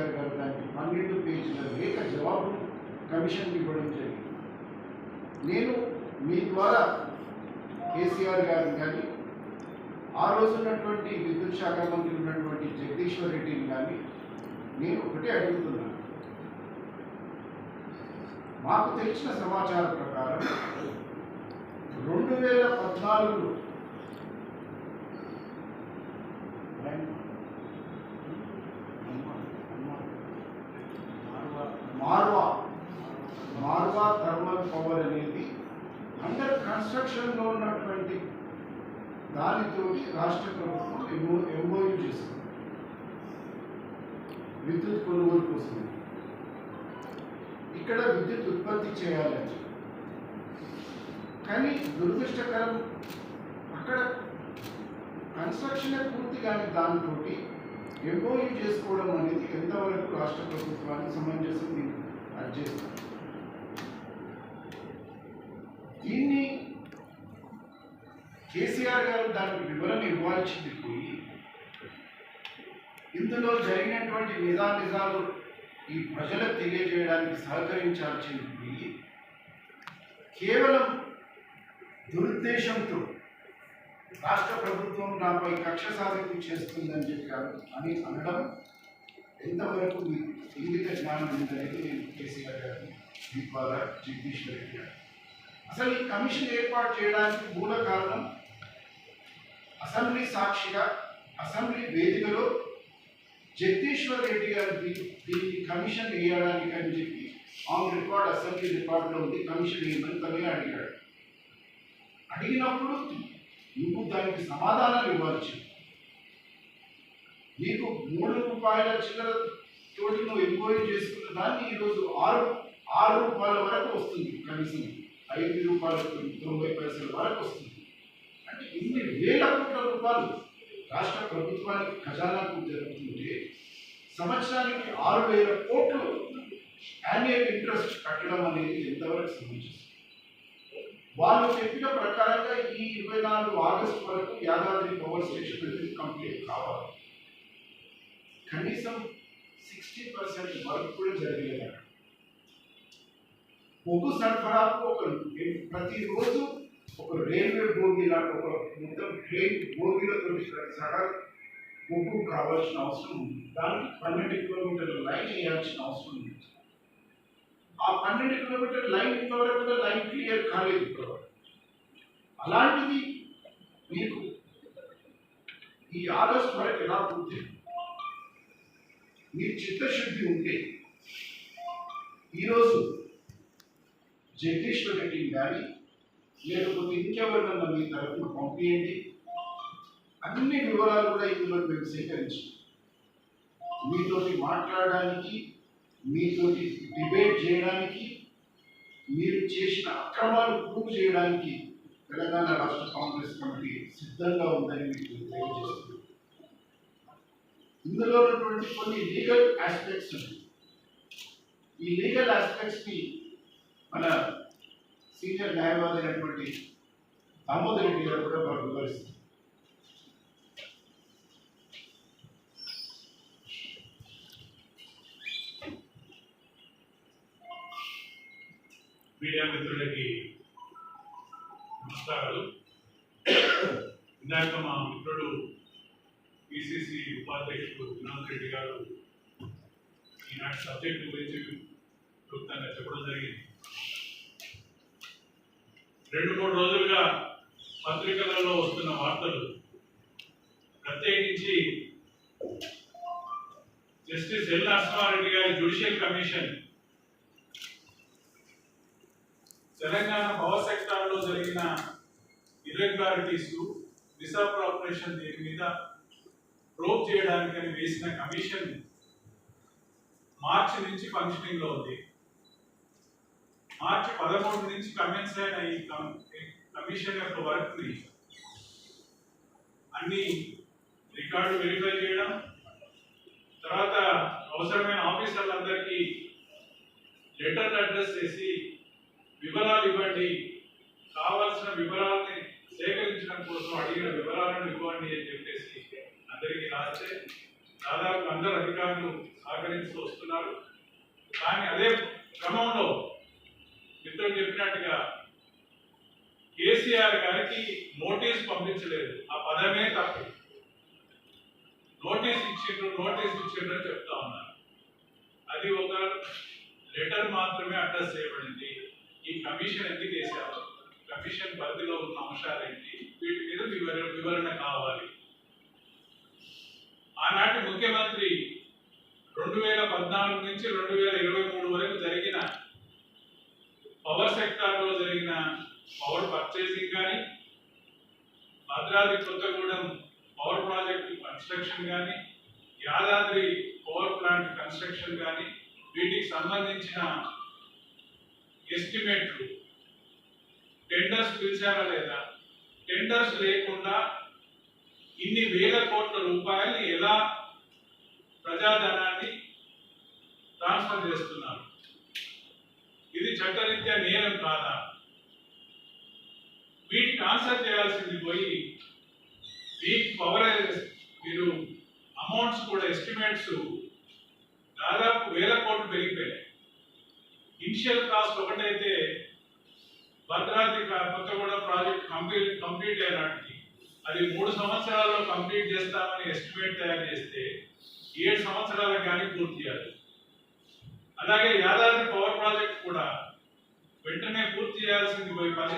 కేసీఆర్ గారు దానికి పన్నెండు పేజీల లేఖ జవాబు కమిషన్ ఇవ్వడం జరిగింది. నేను మీ ద్వారా కేసీఆర్ గారిని కానీ ఆ రోజు ఉన్నటువంటి విద్యుత్ శాఖ మంత్రి ఉన్నటువంటి జగదీశ్వర్ రెడ్డిని కానీ నేను ఒకటే అడుగుతున్నాను. మాకు తెలిసిన సమాచారం ప్రకారం రెండు వేల పద్నాలుగులో కన్స్ట్రక్షన్లో ఉన్నటువంటి దానితో రాష్ట్ర ప్రభుత్వం ఎంఓ ఎంఓయూ చేస్తుంది విద్యుత్ కొనుగోలు కోసం. ఇక్కడ విద్యుత్ ఉత్పత్తి చేయాలని కానీ దురదృష్టకరం అక్కడ కన్స్ట్రక్షన్ పూర్తి కాని దాంతో ఎంఓయూ చేసుకోవడం అనేది ఎంతవరకు రాష్ట్ర ప్రభుత్వానికి సమంజసం దీన్ని అది చేస్తారు దీన్ని కేసీఆర్ గారు దానికి వివరణ ఇవ్వాల్సింది పోయి ఇందులో జరిగినటువంటి నిజా నిజాలు ఈ ప్రజలకు తెలియజేయడానికి సహకరించాల్సింది పోయి కేవలం దురుద్దేశంతో రాష్ట్ర ప్రభుత్వం నాపై కక్ష సాధింపు చేస్తుందని చెప్పి అని అనడం ఎంతవరకు మీ ఇంగిత జ్ఞానం ఉందనేది నేను కేసీఆర్ గారిని దీపాల జగదీశ్వర్ రెడ్డి గారు అసలు ఈ కమిషన్ ఏర్పాటు చేయడానికి మూల కారణం అసెంబ్లీ సాక్షిగా అసెంబ్లీ వేదికలో జగదీశ్వర్ రెడ్డి గారికి దీనికి కమిషన్ వేయడానికి అని చెప్పి ఆన్ రికార్డ్ అసెంబ్లీ రికార్డులో ఉంది కమిషన్ వేయమని తనే అడిగాడు. అడిగినప్పుడు నువ్వు దానికి సమాధానాలు ఇవ్వచ్చు నీకు మూడు రూపాయల చిల్లర తోటి నువ్వు ఎంక్వైరీ చేసుకున్న దాన్ని ఈరోజు ఆరు ఆరు రూపాయల వరకు వస్తుంది కనీసం. ఐదు రూపాయల తొంభై పైసల వరకు వస్తుంది. ఇన్ని వేల కోట్ల రూపాయలు రాష్ట్ర ప్రభుత్వానికి ఖజానాకు జరుగుతుంటే సంవత్సరానికి ఆరు వేల కోట్లు యాన్యువల్ ఇంట్రెస్ట్ కట్టడం అనేది ఎంతవరకు సమంజసం వాళ్ళు చెప్పిన ప్రకారంగా ఈ ఇరవై నాలుగు ఆగస్టు వరకు యాదాద్రి పవర్ స్టేషన్ అనేది కంప్లీట్ కావాలి కనీసం సిక్స్టీ పర్సెంట్ వర్క్ కూడా జరగలేదు అక్కడ. బొగ్గు సరఫరాకు ఒక ప్రతిరోజు ఒక రైల్వే బోగి లాంటి ఒక మొత్తం ట్రైన్ బోగీలతో సగం ముగ్గు కావాల్సిన అవసరం ఉంది. దానికి పన్నెండు కిలోమీటర్ల లైన్ వేయాల్సిన అవసరం ఉంది. ఆ పన్నెండు కిలోమీటర్ లైన్ ఇంతవరకు లైన్ క్లియర్ కాలేదు ఇప్పటివరకు. అలాంటిది మీకు ఈ ఆగస్టు వరకు ఎలా పూర్తి మీ చిత్తశుద్ధి ఉంటే ఈరోజు జగదీశ్వర్ రెడ్డిని కానీ లేకపోతే ఇంకెవరినన్నా మీ తరఫున పంపించండి అన్ని వివరాలు కూడా ఇందులో మేము సేకరించి మీతోటి మాట్లాడడానికి మీతోటి డిబేట్ చేయడానికి మీరు చేసిన అక్రమాలు ప్రూవ్ చేయడానికి తెలంగాణ రాష్ట్ర కాంగ్రెస్ కమిటీ సిద్ధంగా ఉందని మీకు తెలియజేస్తుంది. ఇందులో ఉన్నటువంటి కొన్ని లీగల్ ఆస్పెక్ట్స్ ఉన్నాయి. ఈ లీగల్ ఆస్పెక్ట్స్ని మన సీనియర్ న్యాయవాది అయినటువంటి దామోదర్ రెడ్డి గారు కూడా మాకు వివరిస్తారు. మీడియా మిత్రులకి నమస్కారాలు. ఇందాక మా మిత్రుడు పిసిసి ఉపాధ్యక్షుడు వినోద్ రెడ్డి గారు ఈనాటి సబ్జెక్టు గురించి క్లుప్తంగా చెప్పడం జరిగింది. రెండు మూడు రోజులుగా పత్రికలలో వస్తున్న వార్తలు ప్రత్యేకించి జస్టిస్ ఎల్ నరసింహారెడ్డి గారి జ్యుడిషియల్ కమిషన్ తెలంగాణ పవర్ సెక్టార్లో జరిగిన ఇర్రెగ్యులారిటీస్ మిస్అప్రాపరేషన్ దీని మీద ప్రోబ్ చేయడానికని వేసిన కమిషన్ మార్చి నుంచి ఫంక్షనింగ్లో ఉంది. మార్చి పదమూడు నుంచి కమెన్స్ అయిన ఈ కమిషన్ యొక్క వర్క్ని అన్ని రికార్డు వెరిఫై చేయడం తర్వాత అవసరమైన ఆఫీసర్లందరికీ లెటర్లు అడ్రస్ చేసి వివరాలు ఇవ్వండి. కావాల్సిన వివరాలని సేకరించడం కోసం అడిగిన వివరాలను ఇవ్వండి అని చెప్పేసి అందరికీ రాస్తే దాదాపు అందరు అధికారులు సహకరిస్తూ వస్తున్నారు కానీ అదే క్రమంలో మిత్రులు చెప్పినట్టుగా కేసీఆర్ గారికి నోటీస్ పంపించలేదు. ఆ పదమే తప్పు. నోటీస్ ఇచ్చిండ్రు నోటీస్ ఇచ్చిండ్రు అని చెప్తా ఉన్నారు. అది ఒక లెటర్ మాత్రమే అడ్రస్ చేయబడింది. ఈ కమిషన్ ఎందుకు వేశారు కమిషన్ పరిధిలో ఉన్న అంశాలు ఏంటి? వీటి మీద వివరణ వివరణ కావాలి. ఆనాటి ముఖ్యమంత్రి రెండు వేల పద్నాలుగు నుంచి రెండు వేల ఇరవై మూడు వరకు జరిగిన పవర్ పర్చేసింగ్ కానీ Bhadradri Kothagudem power project construction కానీ యాదాద్రి పవర్ ప్లాంట్ కన్స్ట్రక్షన్ కానీ వీటికి సంబంధించిన ఎస్టిమేట్లు టెండర్స్ పిలిచారా లేదా? టెండర్స్ లేకుండా ఇన్ని వేల కోట్ల రూపాయలు ఎలా వీటి పవర్ మీరు అమౌంట్స్ కూడా ఎస్టిమేట్స్ దాదాపు వేల కోట్లు పెరిగిపోయాయి ఇనిషియల్ కాస్ట్ ఒకటైతే భద్రాద్రి కా- కూడా ప్రాజెక్ట్ కంప్లీట్ కంప్లీట్ అయినాటికి అది మూడు సంవత్సరాల్లో కంప్లీట్ చేస్తామని ఎస్టిమేట్ తయారు చేస్తే ఏడు సంవత్సరాలకు కానీ పూర్తి చేయాలి అలాగే యాదాద్రి పవర్ ప్రాజెక్ట్ కూడా వెంటనే పూర్తి చేయాల్సింది పోయి పది